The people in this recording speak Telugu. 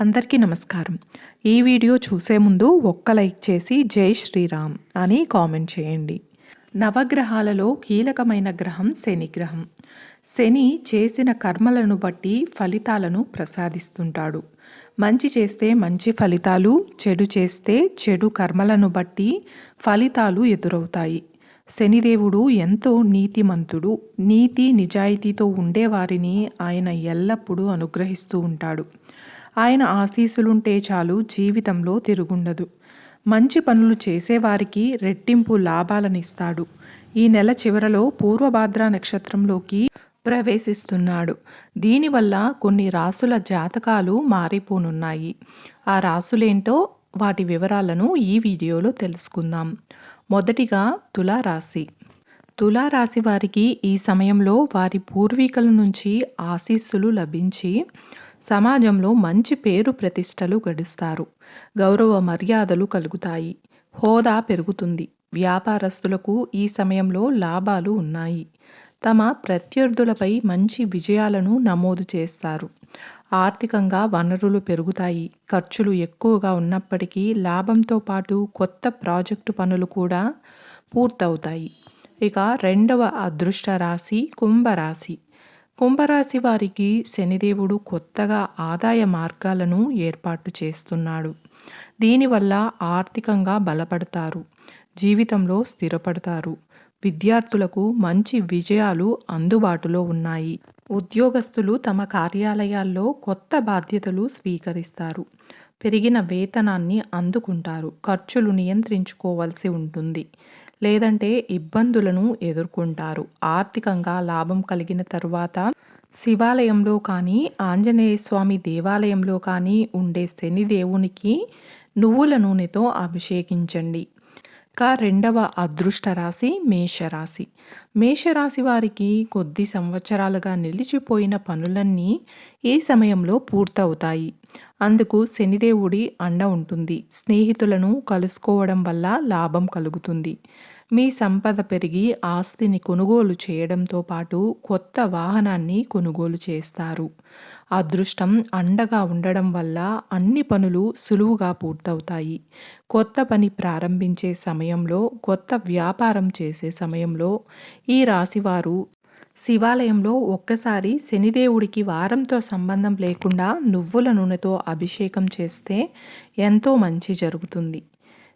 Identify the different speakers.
Speaker 1: అందరికీ నమస్కారం. ఈ వీడియో చూసే ముందు ఒక్క లైక్ చేసి జై శ్రీరామ్ అని కామెంట్ చేయండి. నవగ్రహాలలో కీలకమైన గ్రహం శని గ్రహం శని చేసిన కర్మలను బట్టి ఫలితాలను ప్రసాదిస్తుంటాడు. మంచి చేస్తే మంచి ఫలితాలు చెడు చేస్తే చెడు కర్మలను బట్టి ఫలితాలు ఎదురవుతాయి. శనిదేవుడు ఎంతో నీతిమంతుడు. నీతి నిజాయితీతో ఉండేవారిని ఆయన ఎల్లప్పుడూ అనుగ్రహిస్తూ ఉంటాడు. ఆయన ఆశీస్సులుంటే చాలు జీవితంలో తిరుగుండదు. మంచి పనులు చేసేవారికి రెట్టింపు లాభాలనిస్తాడు. ఈ నెల చివరలో పూర్వభాద్ర నక్షత్రంలోకి ప్రవేశిస్తున్నాడు. దీనివల్ల కొన్ని రాసుల జాతకాలు మారిపోనున్నాయి. ఆ రాసులేంటో వాటి వివరాలను ఈ వీడియోలో తెలుసుకుందాం. మొదటిగా తులారాశి. తులారాశి వారికి ఈ సమయంలో వారి పూర్వీకుల నుంచి ఆశీస్సులు లభించి సమాజంలో మంచి పేరు ప్రతిష్టలు గడుస్తారు. గౌరవ మర్యాదలు కలుగుతాయి. హోదా పెరుగుతుంది. వ్యాపారస్తులకు ఈ సమయంలో లాభాలు ఉన్నాయి. తమ ప్రత్యర్థులపై మంచి విజయాలను నమోదు చేస్తారు. ఆర్థికంగా వనరులు పెరుగుతాయి. ఖర్చులు ఎక్కువగా ఉన్నప్పటికీ లాభంతో పాటు కొత్త ప్రాజెక్టు పనులు కూడా పూర్తవుతాయి. ఇక రెండవ అదృష్ట రాశి కుంభరాశి. కుంభరాశి వారికి శనిదేవుడు కొత్తగా ఆదాయ మార్గాలను ఏర్పాటు చేస్తున్నాడు. దీనివల్ల ఆర్థికంగా బలపడతారు. జీవితంలో స్థిరపడతారు. విద్యార్థులకు మంచి విజయాలు అందుబాటులో ఉన్నాయి. ఉద్యోగస్తులు తమ కార్యాలయాల్లో కొత్త బాధ్యతలు స్వీకరిస్తారు. పెరిగిన వేతనాన్ని అందుకుంటారు. ఖర్చులు నియంత్రించుకోవాల్సి ఉంటుంది. లేదంటే ఇబ్బందులను ఎదుర్కొంటారు. ఆర్థికంగా లాభం కలిగిన తరువాత శివాలయంలో కానీ ఆంజనేయ స్వామి దేవాలయంలో కానీ ఉండే శని దేవునికి నువ్వుల నూనెతో అభిషేకించండి. ఇంకా రెండవ అదృష్ట రాశి మేషరాశి. మేషరాశి వారికి కొద్ది సంవత్సరాలుగా నిలిచిపోయిన పనులన్నీ ఈ సమయంలో పూర్తవుతాయి? అందుకు శనిదేవుడి అండ ఉంటుంది. స్నేహితులను కలుసుకోవడం వల్ల లాభం కలుగుతుంది. మీ సంపద పెరిగి ఆస్తిని కొనుగోలు చేయడంతో పాటు కొత్త వాహనాన్ని కొనుగోలు చేస్తారు. అదృష్టం అండగా ఉండడం వల్ల అన్ని పనులు సులువుగా పూర్తవుతాయి. కొత్త పని ప్రారంభించే సమయంలో కొత్త వ్యాపారం చేసే సమయంలో ఈ రాశివారు శివాలయంలో ఒక్కసారి శనిదేవుడికి వారంతో సంబంధం లేకుండా నువ్వుల నూనెతో అభిషేకం చేస్తే ఎంతో మంచి జరుగుతుంది.